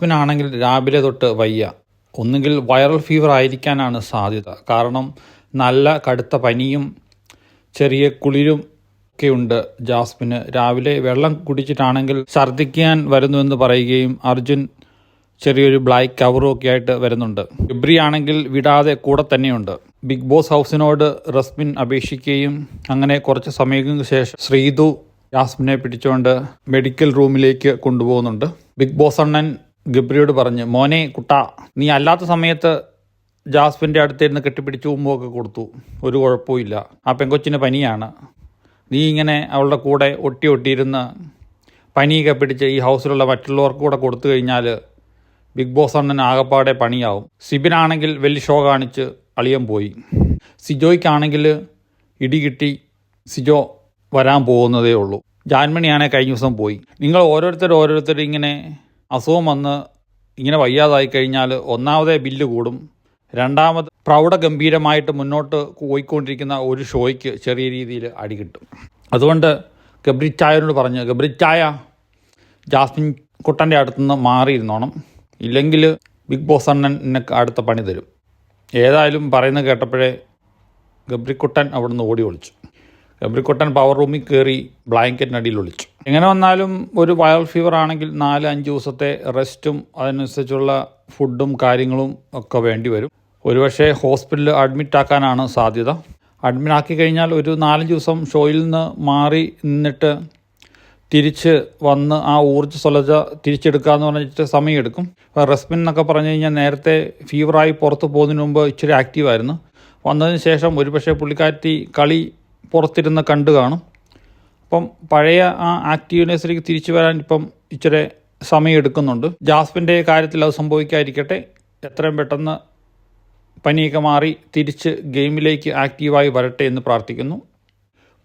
Jasmine ആണെങ്കിൽ രാവിലെ തൊട്ട് വയ്യ. ഒന്നുകിൽ വൈറൽ ഫീവർ ആയിരിക്കാനാണ് സാധ്യത. കാരണം നല്ല കടുത്ത പനിയും ചെറിയ കുളിരും ഒക്കെ ഉണ്ട് ജാസ്മിന്. രാവിലെ വെള്ളം കുടിച്ചിട്ടാണെങ്കിൽ ഛർദ്ദിക്കാൻ വരുന്നുവെന്ന് പറയുകയും അർജുൻ ചെറിയൊരു ബ്ലാക്ക് കവറും ഒക്കെ ആയിട്ട് വരുന്നുണ്ട്. ഗബ്രി ആണെങ്കിൽ വിടാതെ കൂടെ തന്നെയുണ്ട്. ബിഗ് ബോസ് ഹൗസിനോട് റസ്മിൻ അപേക്ഷിക്കുകയും അങ്ങനെ കുറച്ച് സമയങ്ങൾക്ക് ശേഷം ശ്രീതു ജാസ്മിനെ പിടിച്ചുകൊണ്ട് മെഡിക്കൽ റൂമിലേക്ക് കൊണ്ടുപോകുന്നുണ്ട്. ബിഗ് ബോസ് അണ്ണൻ ഗബ്രിയോട് പറഞ്ഞ് മോനെ കുട്ട നീ അല്ലാത്ത സമയത്ത് ജാസ്മിന്റെ അടുത്തിരുന്ന് കെട്ടിപ്പിടിച്ച് ഉമ്മൊക്കെ കൊടുത്തു. ഒരു കുഴപ്പമില്ല ആ പെങ്കൊച്ചിന് പനിയാണ്. നീ ഇങ്ങനെ അവളുടെ കൂടെ ഒട്ടി ഒട്ടിയിരുന്ന് പനിയൊക്കെ പിടിച്ച് ഈ ഹൗസിലുള്ള മറ്റുള്ളവർക്ക് കൂടെ കൊടുത്തു കഴിഞ്ഞാൽ ബിഗ് ബോസ് അണ്ണൻ ആകപ്പാടെ പണിയാവും. സിബിനാണെങ്കിൽ വലിയ ഷോ കാണിച്ച് അളിയൻ പോയി. സിജോയ്ക്കാണെങ്കിൽ ഇടി കിട്ടി സിജോ വരാൻ പോകുന്നതേ ഉള്ളൂ. ജാൻമണിയാണെ കഴിഞ്ഞ ദിവസം പോയി. നിങ്ങൾ ഓരോരുത്തർ ഓരോരുത്തർ ഇങ്ങനെ അസുഖം വന്ന് ഇങ്ങനെ വയ്യാതായി കഴിഞ്ഞാൽ ഒന്നാമതേ ബില്ല് കൂടും. രണ്ടാമത് പ്രൗഢ ഗംഭീരമായിട്ട് മുന്നോട്ട് പോയിക്കൊണ്ടിരിക്കുന്ന ഒരു ഷോയ്ക്ക് ചെറിയ രീതിയിൽ അടി കിട്ടും. അതുകൊണ്ട് ഗബ്രിച്ചായനോട് പറഞ്ഞ് ഗബ്രിച്ചായ ജാസ്മിൻ കുട്ടന്റെ അടുത്തുനിന്ന് മാറിയിരുന്നോണം. ഇല്ലെങ്കിൽ ബിഗ് ബോസ് അണ്ണൻ നിനക്ക് അടുത്ത പണി തരും. ഏതായാലും പറയുന്നത് കേട്ടപ്പോഴേ ഗബ്രിക്കുട്ടൻ അവിടുന്ന് ഓടി ഒളിച്ചു. ഗബ്രിക്കുട്ടൻ പവർ റൂമിൽ കയറി ബ്ലാങ്കറ്റിനടിയിൽ ഒളിച്ചു. എങ്ങനെ വന്നാലും ഒരു വൈറൽ ഫീവർ ആണെങ്കിൽ നാല് അഞ്ച് ദിവസത്തെ റെസ്റ്റും അതിനനുസരിച്ചുള്ള ഫുഡും കാര്യങ്ങളും ഒക്കെ വേണ്ടി വരും. ഒരുപക്ഷെ ഹോസ്പിറ്റലിൽ അഡ്മിറ്റ് ആക്കാനാണ് സാധ്യത. അഡ്മിറ്റ് ആക്കി കഴിഞ്ഞാൽ ഒരു നാലഞ്ച് ദിവസം ഷോയിൽ നിന്ന് മാറി നിന്നിട്ട് തിരിച്ച് വന്ന് ആ ഊർജ സ്വലജ തിരിച്ചെടുക്കുക എന്ന് പറഞ്ഞിട്ട് സമയമെടുക്കും. ഇപ്പോൾ റെസ്മിൻ എന്നൊക്കെ പറഞ്ഞു കഴിഞ്ഞാൽ നേരത്തെ ഫീവറായി പുറത്ത് പോകുന്നതിന് മുമ്പ് ഇച്ചിരി ആക്റ്റീവായിരുന്നു വന്നതിന് ശേഷം ഒരുപക്ഷെ പുള്ളിക്കാറ്റി കളി പുറത്തിരുന്ന് കണ്ടു കാണും. അപ്പം പഴയ ആ ആക്റ്റീവ്നെസ്സിലേക്ക് തിരിച്ചു വരാൻ ഇപ്പം ഇച്ചിരി സമയം എടുക്കുന്നുണ്ട് ജാസ്മിന്റെ കാര്യത്തിൽ അത് സംഭവിക്കാതിരിക്കട്ടെ. എത്രയും പെട്ടെന്ന് പനിയൊക്കെ മാറി തിരിച്ച് ഗെയിമിലേക്ക് ആക്റ്റീവായി വരട്ടെ എന്ന് പ്രാർത്ഥിക്കുന്നു.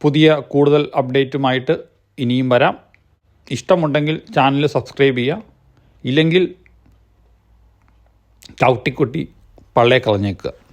പുതിയ കൂടുതൽ അപ്ഡേറ്റുമായിട്ട് ഇനിയും വരാം. ഇഷ്ടമുണ്ടെങ്കിൽ ചാനൽ സബ്സ്ക്രൈബ് ചെയ്യുക. ഇല്ലെങ്കിൽ ചവിട്ടിക്കുട്ടി പള്ളേ കളഞ്ഞേക്കുക.